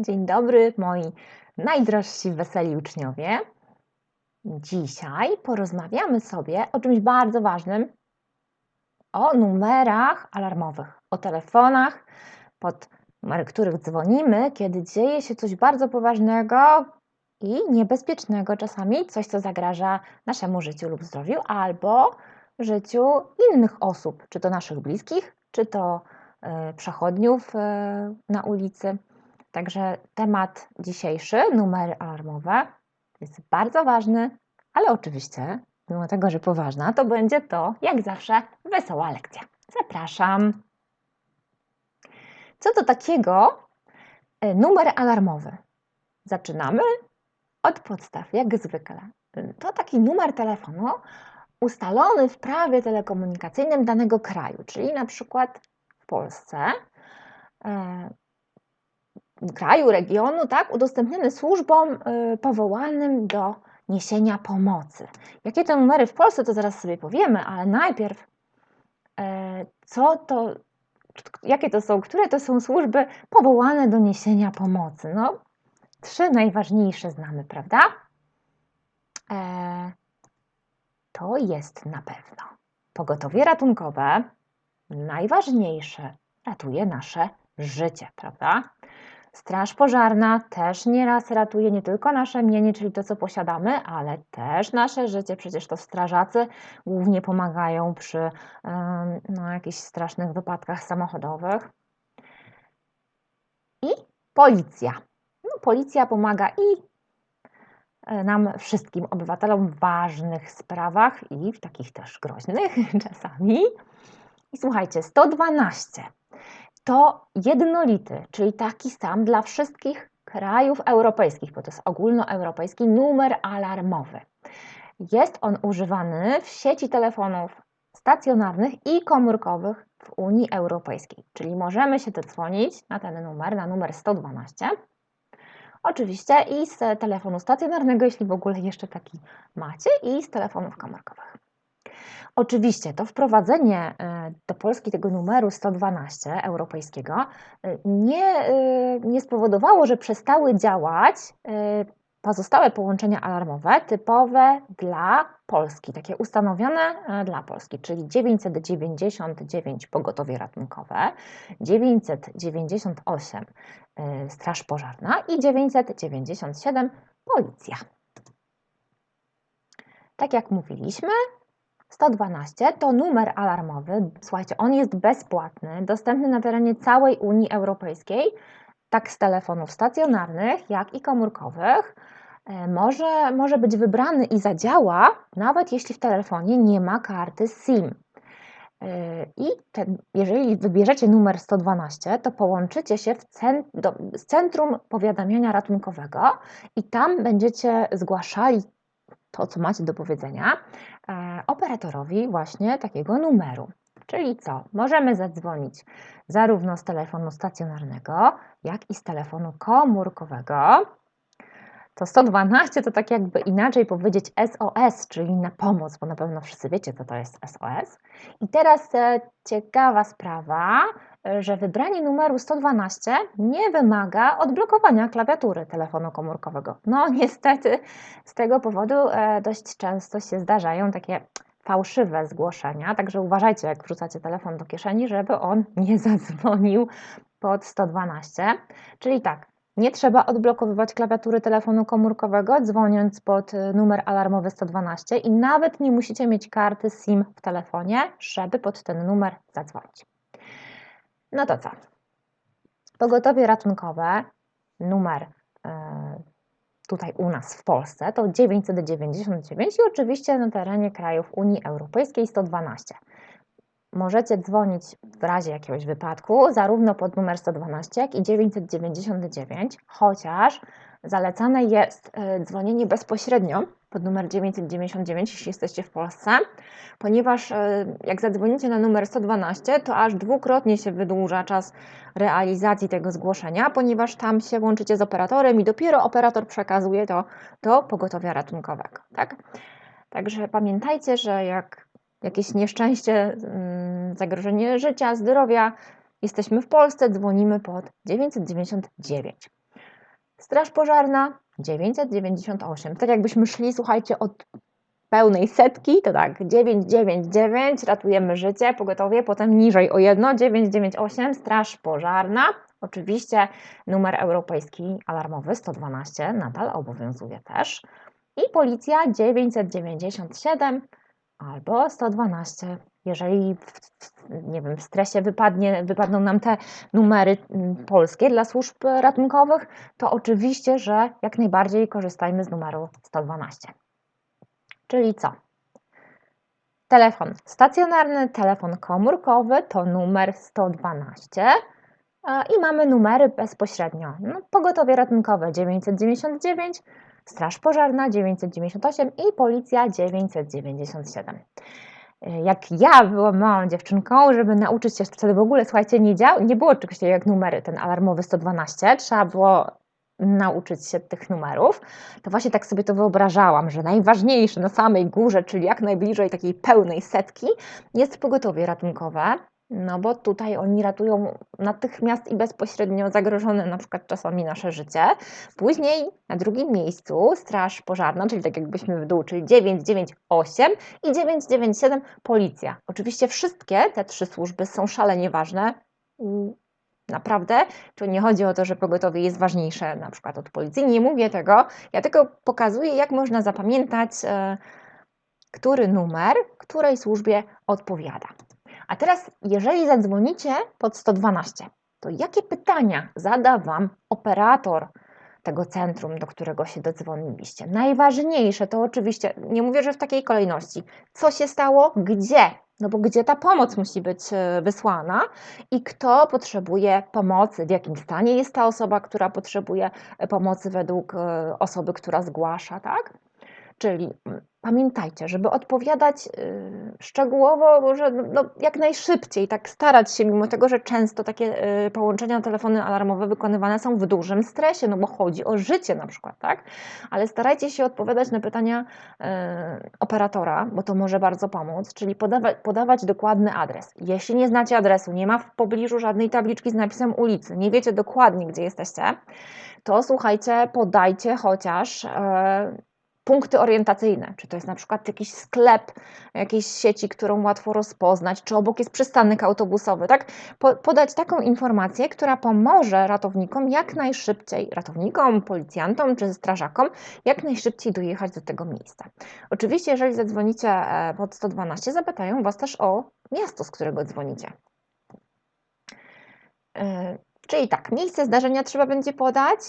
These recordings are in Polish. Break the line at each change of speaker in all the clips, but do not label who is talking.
Dzień dobry, moi najdrożsi, weseli uczniowie. Dzisiaj porozmawiamy sobie o czymś bardzo ważnym, o numerach alarmowych, o telefonach, pod numery których dzwonimy, kiedy dzieje się coś bardzo poważnego i niebezpiecznego czasami, coś, co zagraża naszemu życiu lub zdrowiu, albo życiu innych osób, czy to naszych bliskich, czy to y, przechodniów y, na ulicy. Także temat dzisiejszy, numery alarmowe, jest bardzo ważny, ale oczywiście, mimo tego, że poważna, to będzie to, jak zawsze, wesoła lekcja. Zapraszam. Co to takiego e, numer alarmowy? Zaczynamy od podstaw, jak zwykle. To taki numer telefonu ustalony w prawie telekomunikacyjnym danego kraju, czyli na przykład w Polsce e, kraju, regionu, tak, udostępniony służbom y, powołanym do niesienia pomocy. Jakie to numery w Polsce, to zaraz sobie powiemy, ale najpierw e, co to, jakie to są, które to są służby powołane do niesienia pomocy? No, trzy najważniejsze znamy, prawda? E, to jest na pewno pogotowie ratunkowe, najważniejsze, ratuje nasze życie, prawda? Straż pożarna też nieraz ratuje nie tylko nasze mienie, czyli to, co posiadamy, ale też nasze życie. Przecież to strażacy głównie pomagają przy no, jakichś strasznych wypadkach samochodowych. I policja. No, policja pomaga i e, nam wszystkim obywatelom w ważnych sprawach i w takich też groźnych czasami. I słuchajcie, 112 to jednolity, czyli taki sam dla wszystkich krajów europejskich, bo to jest ogólnoeuropejski numer alarmowy. Jest on używany w sieci telefonów stacjonarnych i komórkowych w Unii Europejskiej, czyli możemy się dodzwonić na ten numer, na numer 112. Oczywiście i z telefonu stacjonarnego, jeśli w ogóle jeszcze taki macie, i z telefonów komórkowych. Oczywiście to wprowadzenie e, do Polski tego numeru 112 europejskiego e, nie, e, nie spowodowało, że przestały działać pozostałe połączenia alarmowe typowe dla Polski, takie ustanowione dla Polski, czyli 999 pogotowie ratunkowe, 998 Straż Pożarna i 997 Policja. Tak jak mówiliśmy, 112 to numer alarmowy. Słuchajcie, on jest bezpłatny, dostępny na terenie całej Unii Europejskiej, tak z telefonów stacjonarnych, jak i komórkowych. E, może, może być wybrany i zadziała, nawet jeśli w telefonie nie ma karty SIM. E, I ten, jeżeli wybierzecie numer 112, to połączycie się cent, do, z Centrum Powiadamiania Ratunkowego i tam będziecie zgłaszali to, co macie do powiedzenia, e, operatorowi właśnie takiego numeru. Czyli co? Możemy zadzwonić zarówno z telefonu stacjonarnego, jak i z telefonu komórkowego. To 112 to tak jakby inaczej powiedzieć SOS, czyli na pomoc, bo na pewno wszyscy wiecie, co to jest SOS. I teraz e, ciekawa sprawa, że wybranie numeru 112 nie wymaga odblokowania klawiatury telefonu komórkowego. No niestety z tego powodu e, dość często się zdarzają takie fałszywe zgłoszenia, także uważajcie, jak wrzucacie telefon do kieszeni, żeby on nie zadzwonił pod 112. Czyli tak, nie trzeba odblokowywać klawiatury telefonu komórkowego, dzwoniąc pod e, numer alarmowy 112 i nawet nie musicie mieć karty SIM w telefonie, żeby pod ten numer zadzwonić. No to co? Pogotowie ratunkowe, numer e, tutaj u nas w Polsce to 999 i oczywiście na terenie krajów Unii Europejskiej 112. Możecie dzwonić w razie jakiegoś wypadku zarówno pod numer 112, jak i 999, chociaż zalecane jest e, dzwonienie bezpośrednio pod numer 999, jeśli jesteście w Polsce, ponieważ e, jak zadzwonicie na numer 112, to aż dwukrotnie się wydłuża czas realizacji tego zgłoszenia, ponieważ tam się łączycie z operatorem i dopiero operator przekazuje to do pogotowia ratunkowego. Tak? Także pamiętajcie, że jak jakieś nieszczęście, mm, zagrożenie życia, zdrowia, jesteśmy w Polsce, dzwonimy pod 999. Straż Pożarna 998. Tak jakbyśmy szli, słuchajcie, od pełnej setki, to tak, 999, ratujemy życie, pogotowie, potem niżej o jedno, 998, Straż Pożarna. Oczywiście numer europejski alarmowy 112 nadal obowiązuje też. I policja 997 albo 112. Jeżeli nie wiem, w stresie wypadnie, wypadną nam te numery mm, polskie dla służb ratunkowych, to oczywiście, że jak najbardziej korzystajmy z numeru 112. Czyli co? Telefon stacjonarny, telefon komórkowy to numer 112 i mamy numery bezpośrednio. No, pogotowie ratunkowe 999, Straż Pożarna 998 i Policja 997. Jak ja byłam małą dziewczynką, żeby nauczyć się wtedy w ogóle, słuchajcie, nie, dział, nie było czegoś jak numery, ten alarmowy 112, trzeba było nauczyć się tych numerów, to właśnie tak sobie to wyobrażałam, że najważniejsze na samej górze, czyli jak najbliżej takiej pełnej setki, jest pogotowie ratunkowe. No bo tutaj oni ratują natychmiast i bezpośrednio zagrożone na przykład czasami nasze życie. Później na drugim miejscu Straż Pożarna, czyli tak jakbyśmy w dół, czyli 998 i 997 Policja. Oczywiście wszystkie te trzy służby są szalenie ważne. Naprawdę, tu nie chodzi o to, że pogotowie jest ważniejsze na przykład od policji. Nie mówię tego, ja tylko pokazuję, jak można zapamiętać, e, który numer której służbie odpowiada. A teraz, jeżeli zadzwonicie pod 112, to jakie pytania zada Wam operator tego centrum, do którego się dodzwoniliście? Najważniejsze to oczywiście, nie mówię, że w takiej kolejności, co się stało, gdzie, no bo gdzie ta pomoc musi być e, wysłana i kto potrzebuje pomocy, w jakim stanie jest ta osoba, która potrzebuje e, pomocy według e, osoby, która zgłasza, tak? Czyli mm, pamiętajcie, żeby odpowiadać y, szczegółowo, może no, no, jak najszybciej, tak starać się, mimo tego, że często takie y, połączenia telefony alarmowe wykonywane są w dużym stresie, no bo chodzi o życie na przykład, tak? Ale starajcie się odpowiadać na pytania y, operatora, bo to może bardzo pomóc, czyli podawać, podawać dokładny adres. Jeśli nie znacie adresu, nie ma w pobliżu żadnej tabliczki z napisem ulicy, nie wiecie dokładnie, gdzie jesteście, to słuchajcie, podajcie chociaż punkty orientacyjne, czy to jest na przykład jakiś sklep jakiejś sieci, którą łatwo rozpoznać, czy obok jest przystanek autobusowy, tak? podać taką informację, która pomoże ratownikom jak najszybciej, ratownikom, policjantom czy strażakom, jak najszybciej dojechać do tego miejsca. Oczywiście, jeżeli zadzwonicie e, pod 112, zapytają Was też o miasto, z którego dzwonicie. E, czyli tak, miejsce zdarzenia trzeba będzie podać,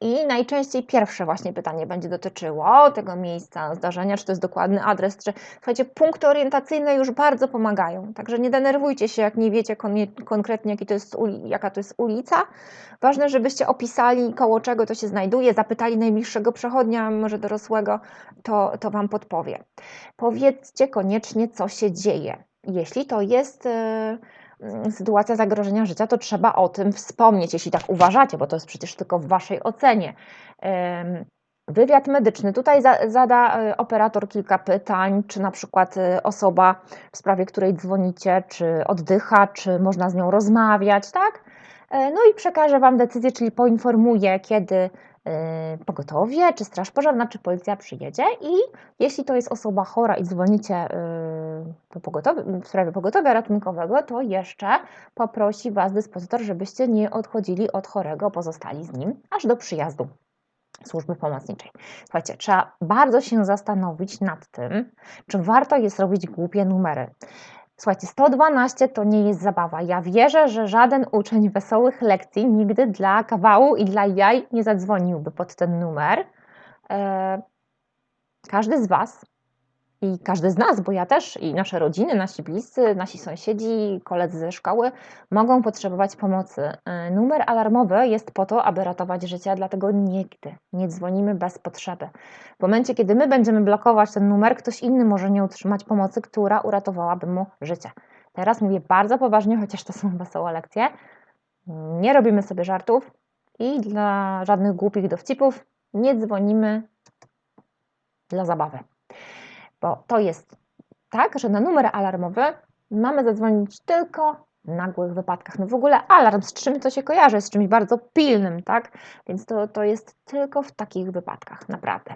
I najczęściej pierwsze właśnie pytanie będzie dotyczyło tego miejsca zdarzenia, czy to jest dokładny adres, czy słuchajcie, punkty orientacyjne już bardzo pomagają, także nie denerwujcie się, jak nie wiecie kon konkretnie, jaki to jest jaka to jest ulica. Ważne, żebyście opisali, koło czego to się znajduje, zapytali najbliższego przechodnia, może dorosłego, to, to Wam podpowie. Powiedzcie koniecznie, co się dzieje. Jeśli to jest... Yy, Mm, sytuacja zagrożenia życia, to trzeba o tym wspomnieć, jeśli tak uważacie, bo to jest przecież tylko w Waszej ocenie. Wywiad medyczny. Tutaj zada e, operator kilka pytań, czy na przykład e, osoba, w sprawie której dzwonicie, czy oddycha, czy można z nią rozmawiać, tak? E, no i przekaże Wam decyzję, czyli poinformuje, kiedy pogotowie, czy straż pożarna, czy policja przyjedzie i jeśli to jest osoba chora i dzwonicie y, w sprawie pogotowia ratunkowego, to jeszcze poprosi Was dyspozytor, żebyście nie odchodzili od chorego, pozostali z nim aż do przyjazdu służby pomocniczej. Słuchajcie, trzeba bardzo się zastanowić nad tym, czy warto jest robić głupie numery. Słuchajcie, 112 to nie jest zabawa. Ja wierzę, że żaden uczeń wesołych lekcji nigdy dla kawału i dla jaj nie zadzwoniłby pod ten numer. E, każdy z Was i każdy z nas, bo ja też i nasze rodziny, nasi bliscy, nasi sąsiedzi, koledzy ze szkoły mogą potrzebować pomocy. E, numer alarmowy jest po to, aby ratować życie, dlatego nigdy nie dzwonimy bez potrzeby. W momencie, kiedy my będziemy blokować ten numer, ktoś inny może nie utrzymać pomocy, która uratowałaby mu życie. Teraz mówię bardzo poważnie, chociaż to są wesołe lekcje. Nie robimy sobie żartów i dla żadnych głupich dowcipów nie dzwonimy dla zabawy bo to jest tak, że na numer alarmowy mamy zadzwonić tylko nagłych wypadkach. No w ogóle alarm, z czym to się kojarzy? Z czymś bardzo pilnym, tak? Więc to, to jest tylko w takich wypadkach, naprawdę.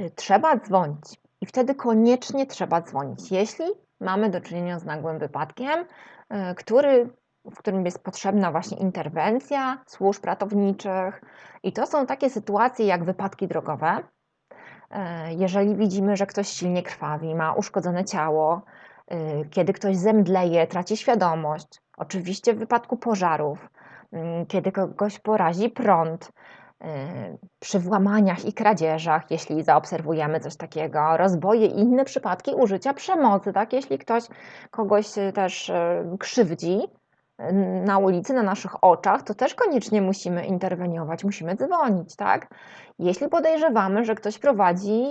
Y, Trzeba dzwonić i wtedy koniecznie trzeba dzwonić, jeśli mamy do czynienia z nagłym wypadkiem, y, który, w którym jest potrzebna właśnie interwencja służb ratowniczych. I to są takie sytuacje jak wypadki drogowe. Y, Jeżeli widzimy, że ktoś silnie krwawi, ma uszkodzone ciało, y, kiedy ktoś zemdleje, traci świadomość, oczywiście w wypadku pożarów, kiedy kogoś porazi prąd, y, przy włamaniach i kradzieżach, jeśli zaobserwujemy coś takiego, rozboje i inne przypadki użycia przemocy, tak? Jeśli ktoś kogoś też krzywdzi na ulicy, na naszych oczach, to też koniecznie musimy interweniować, musimy dzwonić, tak? Jeśli podejrzewamy, że ktoś prowadzi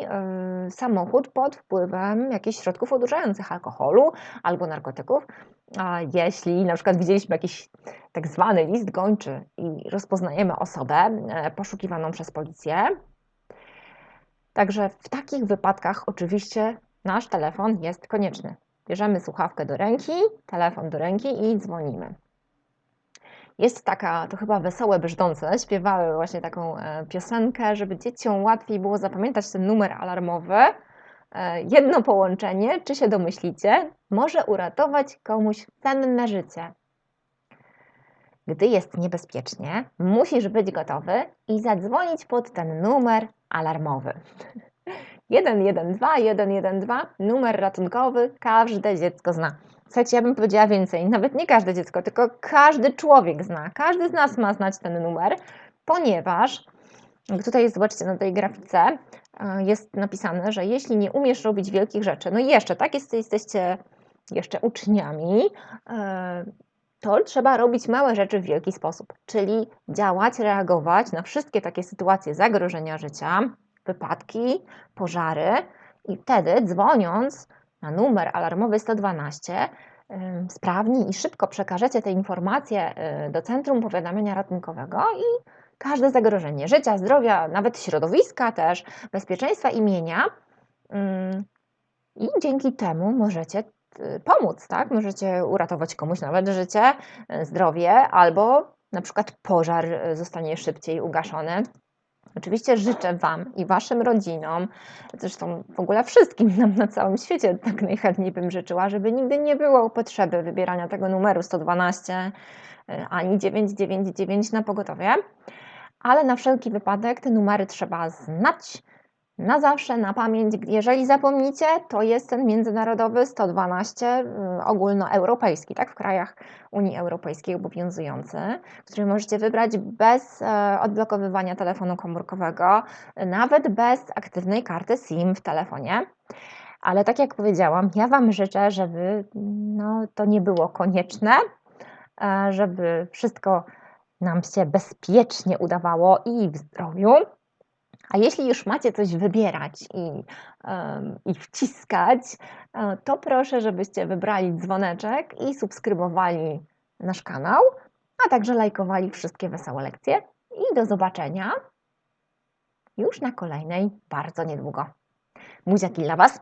y, samochód pod wpływem jakichś środków odurzających, alkoholu albo narkotyków, a jeśli na przykład widzieliśmy jakiś tak zwany list gończy i rozpoznajemy osobę e, poszukiwaną przez policję, także w takich wypadkach oczywiście nasz telefon jest konieczny. Bierzemy słuchawkę do ręki, telefon do ręki i dzwonimy. Jest taka, to chyba wesołe brzdące, śpiewały właśnie taką e, piosenkę, żeby dzieciom łatwiej było zapamiętać ten numer alarmowy. E, Jedno połączenie, czy się domyślicie, może uratować komuś cenne życie. Gdy jest niebezpiecznie, musisz być gotowy i zadzwonić pod ten numer alarmowy. 112, 112, numer ratunkowy, każde dziecko zna. Słuchajcie, ja bym powiedziała więcej, nawet nie każde dziecko, tylko każdy człowiek zna. Każdy z nas ma znać ten numer, ponieważ tutaj zobaczcie na tej grafice e, jest napisane, że jeśli nie umiesz robić wielkich rzeczy, no jeszcze, tak, jest, jesteście jeszcze uczniami, e, to trzeba robić małe rzeczy w wielki sposób, czyli działać, reagować na wszystkie takie sytuacje zagrożenia życia, wypadki, pożary i wtedy dzwoniąc na numer alarmowy 112 ym, sprawnie i szybko przekażecie te informacje y, do Centrum Powiadamiania Ratunkowego i każde zagrożenie życia, zdrowia, nawet środowiska też, bezpieczeństwa imienia ym, i dzięki temu możecie y, pomóc, tak? Możecie uratować komuś nawet życie, y, zdrowie albo na przykład pożar zostanie szybciej ugaszony. Oczywiście życzę Wam i Waszym rodzinom, zresztą w ogóle wszystkim nam na całym świecie, tak najchętniej bym życzyła, żeby nigdy nie było potrzeby wybierania tego numeru 112 y, ani 999 na pogotowie, ale na wszelki wypadek te numery trzeba znać na zawsze, na pamięć. Jeżeli zapomnicie, to jest ten międzynarodowy 112 y, ogólnoeuropejski, tak, w krajach Unii Europejskiej obowiązujący, który możecie wybrać bez e, odblokowywania telefonu komórkowego, nawet bez aktywnej karty SIM w telefonie. Ale tak jak powiedziałam, ja Wam życzę, żeby no, to nie było konieczne, e, żeby wszystko nam się bezpiecznie udawało i w zdrowiu. A jeśli już macie coś wybierać i, i wciskać, e, to proszę, żebyście wybrali dzwoneczek i subskrybowali nasz kanał, a także lajkowali wszystkie wesołe lekcje. I do zobaczenia już na kolejnej bardzo niedługo. Buziaki dla Was.